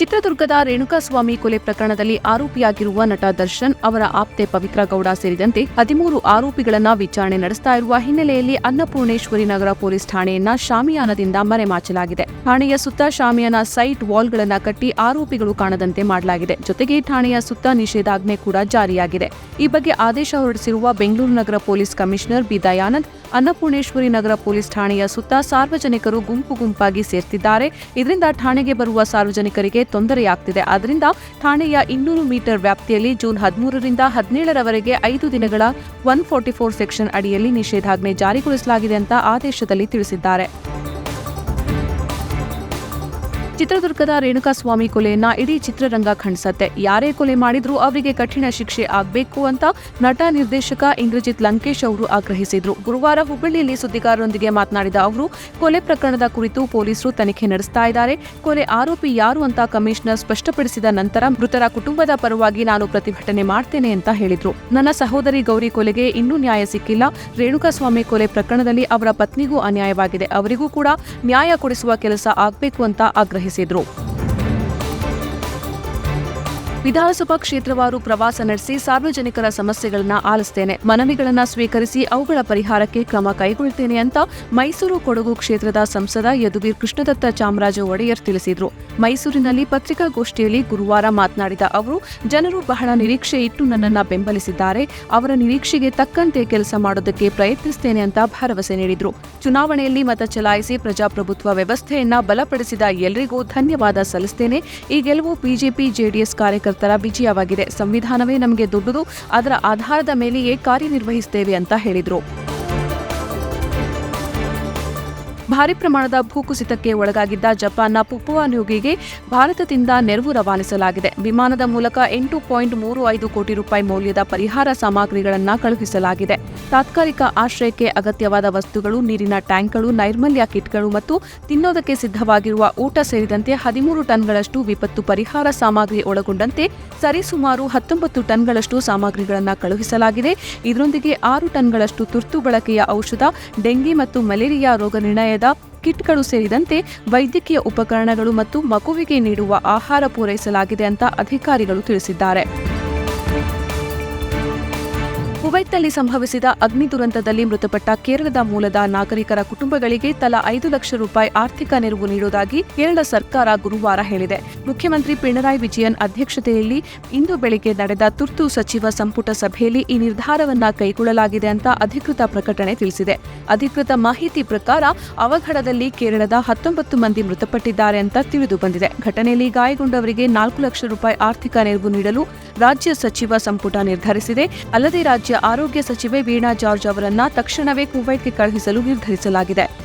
ಚಿತ್ರದುರ್ಗದ ರೇಣುಕಾಸ್ವಾಮಿ ಕೊಲೆ ಪ್ರಕರಣದಲ್ಲಿ ಆರೋಪಿಯಾಗಿರುವ ನಟ ದರ್ಶನ್ ಅವರ ಆಪ್ತೆ ಪವಿತ್ರ ಗೌಡ ಸೇರಿದಂತೆ ಹದಿಮೂರು ಆರೋಪಿಗಳನ್ನ ವಿಚಾರಣೆ ನಡೆಸ್ತಾ ಇರುವ ಹಿನ್ನೆಲೆಯಲ್ಲಿ ಅನ್ನಪೂರ್ಣೇಶ್ವರಿ ನಗರ ಪೊಲೀಸ್ ಠಾಣೆಯನ್ನ ಶಾಮಿಯಾನದಿಂದ ಮರೆಮಾಚಲಾಗಿದೆ. ಠಾಣೆಯ ಸುತ್ತ ಶಾಮಿಯಾನ ಸೈಟ್ ವಾಲ್ಗಳನ್ನ ಕಟ್ಟಿ ಆರೋಪಿಗಳು ಕಾಣದಂತೆ ಮಾಡಲಾಗಿದೆ. ಜೊತೆಗೆ ಠಾಣೆಯ ಸುತ್ತ ನಿಷೇಧಾಜ್ಞೆ ಕೂಡ ಜಾರಿಯಾಗಿದೆ. ಈ ಬಗ್ಗೆ ಆದೇಶ ಹೊರಡಿಸಿರುವ ಬೆಂಗಳೂರು ನಗರ police commissioner B. Dayanand Annapoorneshwari Nagar police ಠಾಣೆಯ ಸುತ್ತ ಸಾರ್ವಜನಿಕರು ಗುಂಪು ಗುಂಪಾಗಿ ಸೇರ್ತಿದ್ದಾರೆ. ಇದರಿಂದ ಠಾಣೆಗೆ ಬರುವ ಸಾರ್ವಜನಿಕರಿಗೆ ತೊಂದರೆಯಾಗ್ತಿದೆ. ಆದ್ದರಿಂದ ಠಾಣೆಯ ಇನ್ನೂರು ಮೀಟರ್ ವ್ಯಾಪ್ತಿಯಲ್ಲಿ ಜೂನ್ ಹದಿಮೂರರಿಂದ ಹದಿನೇಳರವರೆಗೆ ಐದು ದಿನಗಳ ಒನ್ ಫೋರ್ಟಿ ಫೋರ್ ಸೆಕ್ಷನ್ ಅಡಿಯಲ್ಲಿ ನಿಷೇಧಾಜ್ಞೆ ಜಾರಿಗೊಳಿಸಲಾಗಿದೆ ಅಂತ ಆದೇಶದಲ್ಲಿ ತಿಳಿಸಿದ್ದಾರೆ. ಚಿತ್ರದುರ್ಗದ ರೇಣುಕಾಸ್ವಾಮಿ ಕೊಲೆಯನ್ನ ಇಡೀ ಚಿತ್ರರಂಗ ಖಂಡಿಸತ್ತೆ. ಯಾರೇ ಕೊಲೆ ಮಾಡಿದ್ರೂ ಅವರಿಗೆ ಕಠಿಣ ಶಿಕ್ಷೆ ಆಗಬೇಕು ಅಂತ ನಟ ನಿರ್ದೇಶಕ ಇಂದ್ರಜಿತ್ ಲಂಕೇಶ್ ಅವರು ಆಗ್ರಹಿಸಿದ್ರು. ಗುರುವಾರ ಹುಬ್ಬಳ್ಳಿಯಲ್ಲಿ ಸುದ್ದಿಗಾರರೊಂದಿಗೆ ಮಾತನಾಡಿದ ಅವರು, ಕೊಲೆ ಪ್ರಕರಣದ ಕುರಿತು ಪೊಲೀಸರು ತನಿಖೆ ನಡೆಸ್ತಾ ಇದ್ದಾರೆ. ಕೊಲೆ ಆರೋಪಿ ಯಾರು ಅಂತ ಕಮಿಷನರ್ ಸ್ಪಷ್ಟಪಡಿಸಿದ ನಂತರ ಮೃತರ ಕುಟುಂಬದ ಪರವಾಗಿ ನಾನು ಪ್ರತಿಭಟನೆ ಮಾಡ್ತೇನೆ ಅಂತ ಹೇಳಿದ್ರು. ನನ್ನ ಸಹೋದರಿ ಗೌರಿ ಕೊಲೆಗೆ ಇನ್ನೂ ನ್ಯಾಯ ಸಿಕ್ಕಿಲ್ಲ. ರೇಣುಕಾಸ್ವಾಮಿ ಕೊಲೆ ಪ್ರಕರಣದಲ್ಲಿ ಅವರ ಪತ್ನಿಗೂ ಅನ್ಯಾಯವಾಗಿದೆ. ಅವರಿಗೂ ಕೂಡ ನ್ಯಾಯ ಕೊಡಿಸುವ ಕೆಲಸ ಆಗಬೇಕು ಅಂತ ಆಗ್ರಹಿಸಿದ್ರು. Isidro. ವಿಧಾನಸಭಾ ಕ್ಷೇತ್ರವಾರು ಪ್ರವಾಸ ನಡೆಸಿ ಸಾರ್ವಜನಿಕರ ಸಮಸ್ಯೆಗಳನ್ನ ಆಲಿಸ್ತೇನೆ. ಮನವಿಗಳನ್ನ ಸ್ವೀಕರಿಸಿ ಅವುಗಳ ಪರಿಹಾರಕ್ಕೆ ಕ್ರಮ ಕೈಗೊಳ್ತೇನೆ ಅಂತ ಮೈಸೂರು ಕೊಡಗು ಕ್ಷೇತ್ರದ ಸಂಸದ ಯದುವೀರ್ ಕೃಷ್ಣದತ್ತ ಚಾಮರಾಜ ಒಡೆಯರ್ ತಿಳಿಸಿದ್ರು. ಮೈಸೂರಿನಲ್ಲಿ ಪತ್ರಿಕಾಗೋಷ್ಠಿಯಲ್ಲಿ ಗುರುವಾರ ಮಾತನಾಡಿದ ಅವರು, ಜನರು ಬಹಳ ನಿರೀಕ್ಷೆ ಇಟ್ಟು ನನ್ನನ್ನ ಬೆಂಬಲಿಸಿದ್ದಾರೆ. ಅವರ ನಿರೀಕ್ಷೆಗೆ ತಕ್ಕಂತೆ ಕೆಲಸ ಮಾಡೋದಕ್ಕೆ ಪ್ರಯತ್ನಿಸ್ತೇನೆ ಅಂತ ಭರವಸೆ ನೀಡಿದ್ರು. ಚುನಾವಣೆಯಲ್ಲಿ ಮತ ಚಲಾಯಿಸಿ ಪ್ರಜಾಪ್ರಭುತ್ವ ವ್ಯವಸ್ಥೆಯನ್ನ ಬಲಪಡಿಸಿದ ಎಲ್ಲರಿಗೂ ಧನ್ಯವಾದ ಸಲ್ಲಿಸ್ತೇನೆ. ಈ ಗೆಲುವು ಬಿಜೆಪಿ, ಜೆಡಿಎಸ್ ಕಾರ್ಯಕರ್ತರ ವಿಜಯವಾಗಿದೆ. ಸಂವಿಧಾನವೇ ನಮಗೆ ದೊಡ್ಡದು. ಅದರ ಆಧಾರದ ಮೇಲೆಯೇ ಕಾರ್ಯನಿರ್ವಹಿಸುತ್ತೇವೆ ಅಂತ ಹೇಳಿದರು. ಭಾರಿ ಪ್ರಮಾಣದ ಭೂಕುಸಿತಕ್ಕೆ ಒಳಗಾಗಿದ್ದ ಜಪಾನ್ನ ಪುಪುವಾ ನ್ಯೂಗಿಗೆ ಭಾರತದಿಂದ ನೆರವು ರವಾನಿಸಲಾಗಿದೆ. ವಿಮಾನದ ಮೂಲಕ ಎಂಟು ಪಾಯಿಂಟ್ ಮೂರು ಐದು ಕೋಟಿ ರೂಪಾಯಿ ಮೌಲ್ಯದ ಪರಿಹಾರ ಸಾಮಗ್ರಿಗಳನ್ನು ಕಳುಹಿಸಲಾಗಿದೆ. ತಾತ್ಕಾಲಿಕ ಆಶ್ರಯಕ್ಕೆ ಅಗತ್ಯವಾದ ವಸ್ತುಗಳು, ನೀರಿನ ಟ್ಯಾಂಕ್ಗಳು, ನೈರ್ಮಲ್ಯ ಕಿಟ್ಗಳು ಮತ್ತು ತಿನ್ನೋದಕ್ಕೆ ಸಿದ್ಧವಾಗಿರುವ ಊಟ ಸೇರಿದಂತೆ ಹದಿಮೂರು ಟನ್ಗಳಷ್ಟು ವಿಪತ್ತು ಪರಿಹಾರ ಸಾಮಗ್ರಿ ಒಳಗೊಂಡಂತೆ ಸರಿಸುಮಾರು ಹತ್ತೊಂಬತ್ತು ಟನ್ಗಳಷ್ಟು ಸಾಮಗ್ರಿಗಳನ್ನು ಕಳುಹಿಸಲಾಗಿದೆ. ಇದರೊಂದಿಗೆ ಆರು ಟನ್ಗಳಷ್ಟು ತುರ್ತು ಬಳಕೆಯ ಔಷಧ, ಡೆಂಗಿ ಮತ್ತು ಮಲೇರಿಯಾ ರೋಗ ನಿರ್ಣಯದ ಕಿಟ್ಗಳು ಸೇರಿದಂತೆ ವೈದ್ಯಕೀಯ ಉಪಕರಣಗಳು ಮತ್ತು ಮಗುವಿಗೆ ನೀಡುವ ಆಹಾರ ಪೂರೈಸಲಾಗಿದೆ ಅಂತ ಅಧಿಕಾರಿಗಳು ತಿಳಿಸಿದ್ದಾರೆ. ಕುವೈತ್ನಲ್ಲಿ ಸಂಭವಿಸಿದ ಅಗ್ನಿ ದುರಂತದಲ್ಲಿ ಮೃತಪಟ್ಟ ಕೇರಳದ ಮೂಲದ ನಾಗರಿಕರ ಕುಟುಂಬಗಳಿಗೆ ತಲಾ ಐದು ಲಕ್ಷ ರೂಪಾಯಿ ಆರ್ಥಿಕ ನೆರವು ನೀಡುವುದಾಗಿ ಕೇರಳ ಸರ್ಕಾರ ಗುರುವಾರ ಹೇಳಿದೆ. ಮುಖ್ಯಮಂತ್ರಿ ಪಿಣರಾಯಿ ವಿಜಯನ್ ಅಧ್ಯಕ್ಷತೆಯಲ್ಲಿ ಇಂದು ಬೆಳಿಗ್ಗೆ ನಡೆದ ತುರ್ತು ಸಚಿವ ಸಂಪುಟ ಸಭೆಯಲ್ಲಿ ಈ ನಿರ್ಧಾರವನ್ನ ಕೈಗೊಳ್ಳಲಾಗಿದೆ ಅಂತ ಅಧಿಕೃತ ಪ್ರಕಟಣೆ ತಿಳಿಸಿದೆ. ಅಧಿಕೃತ ಮಾಹಿತಿ ಪ್ರಕಾರ ಅವಘಡದಲ್ಲಿ ಕೇರಳದ ಹತ್ತೊಂಬತ್ತು ಮಂದಿ ಮೃತಪಟ್ಟಿದ್ದಾರೆ ಅಂತ ತಿಳಿದು ಬಂದಿದೆ. ಘಟನೆಯಲ್ಲಿ ಗಾಯಗೊಂಡವರಿಗೆ ನಾಲ್ಕು ಲಕ್ಷ ರೂಪಾಯಿ ಆರ್ಥಿಕ ನೆರವು ನೀಡಲು ರಾಜ್ಯ ಸಚಿವ ಸಂಪುಟ ನಿರ್ಧರಿಸಿದೆ. ಅಲ್ಲದೆ ರಾಜ್ಯ ಆರೋಗ್ಯ ಸಚಿವೆ ವೀಣಾ ಜಾರ್ಜ್ ಅವರನ್ನ ತಕ್ಷಣವೇ ಕುವೈಟ್ಗೆ ಕಳುಹಿಸಲು ನಿರ್ಧರಿಸಲಾಗಿದೆ.